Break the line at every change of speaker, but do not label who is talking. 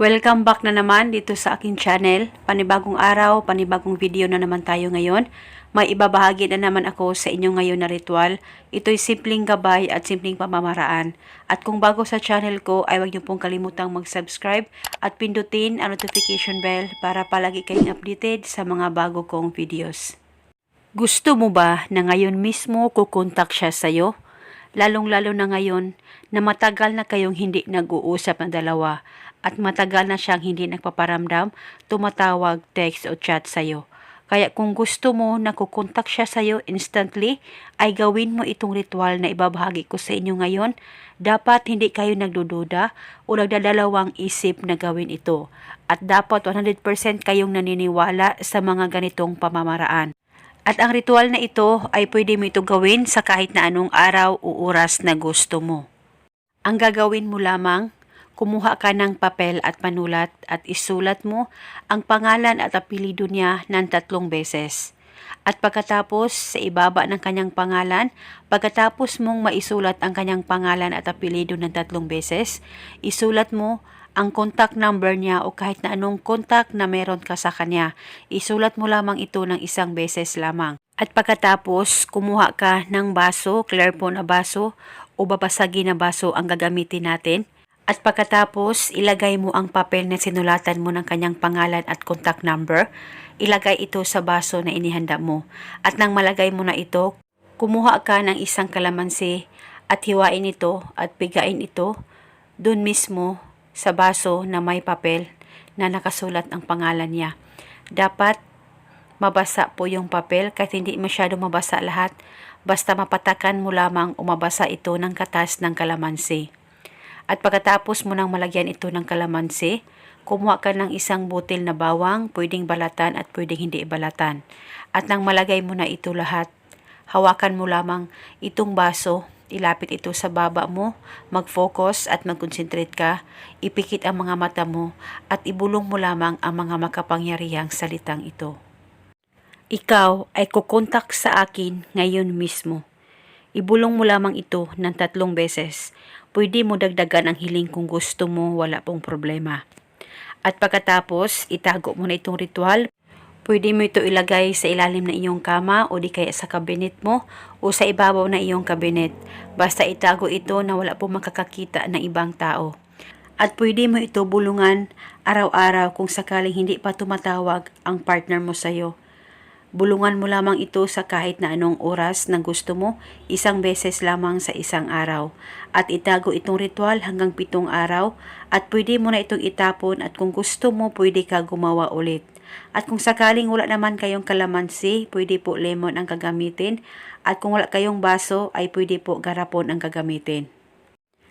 Welcome back na naman dito sa aking channel. Panibagong araw, panibagong video na naman tayo ngayon. May ibabahagi na naman ako sa inyo ngayon na ritual. Ito'y simpleng gabay at simpleng pamamaraan. At kung bago sa channel ko, ay huwag niyo pong kalimutang mag-subscribe at pindutin ang notification bell para palagi kayong updated sa mga bago kong videos. Gusto mo ba na ngayon mismo kukontak siya sa'yo? Lalong-lalo na ngayon na matagal na kayong hindi nag-uusap ng dalawa at matagal na siyang hindi nagpaparamdam, tumatawag, text o chat sa'yo. Kaya kung gusto mo na kukontak siya sa'yo instantly, ay gawin mo itong ritual na ibabahagi ko sa inyo ngayon. Dapat hindi kayo nagdududa o nagdadalawang isip na gawin ito. At dapat 100% kayong naniniwala sa mga ganitong pamamaraan. At ang ritual na ito ay pwede mo ito gawin sa kahit na anong araw o oras na gusto mo. Ang gagawin mo lamang, kumuha ka ng papel at panulat at isulat mo ang pangalan at apelido niya ng tatlong beses. At pagkatapos sa ibaba ng kanyang pangalan, pagkatapos mong maisulat ang kanyang pangalan at apelido ng tatlong beses, isulat mo ang contact number niya o kahit na anong contact na meron ka sa kanya. Isulat mo lamang ito ng isang beses lamang. At pagkatapos, kumuha ka ng baso, clear po na baso o babasagin na baso ang gagamitin natin. At pagkatapos, ilagay mo ang papel na sinulatan mo ng kanyang pangalan at contact number. Ilagay ito sa baso na inihanda mo. At nang malagay mo na ito, kumuha ka ng isang kalamansi at hiwain ito at pigain ito doon mismo sa baso na may papel na nakasulat ang pangalan niya. Dapat mabasa po yung papel kahit hindi masyado mabasa lahat. Basta mapatakan mo lamang o ito ng katas ng kalamansi. At pagkatapos mo nang malagyan ito ng kalamansi, kumuha ka ng isang butil na bawang, pwedeng balatan at pwedeng hindi balatan. At nang malagay mo na ito lahat, hawakan mo lamang itong baso, ilapit ito sa baba mo, mag-focus at mag-concentrate ka, ipikit ang mga mata mo at ibulong mo lamang ang mga makapangyarihang salitang ito. Ikaw ay kukontak sa akin ngayon mismo. Ibulong mo lamang ito ng tatlong beses. Pwede mo dagdagan ang hiling kung gusto mo, wala pong problema. At pagkatapos, itago mo na itong ritual. Pwede mo ito ilagay sa ilalim ng iyong kama o di kaya sa kabinet mo o sa ibabaw ng iyong kabinet. Basta itago ito na wala pong makakakita ng ibang tao. At pwede mo ito bulungan araw-araw kung sakaling hindi pa tumatawag ang partner mo sa'yo. Bulungan mo lamang ito sa kahit na anong oras na gusto mo, isang beses lamang sa isang araw. At itago itong ritual hanggang pitong araw at pwede mo na itong itapon at kung gusto mo, pwede ka gumawa ulit. At kung sakaling wala naman kayong kalamansi, pwede po lemon ang gagamitin. At kung wala kayong baso, ay pwede po garapon ang gagamitin.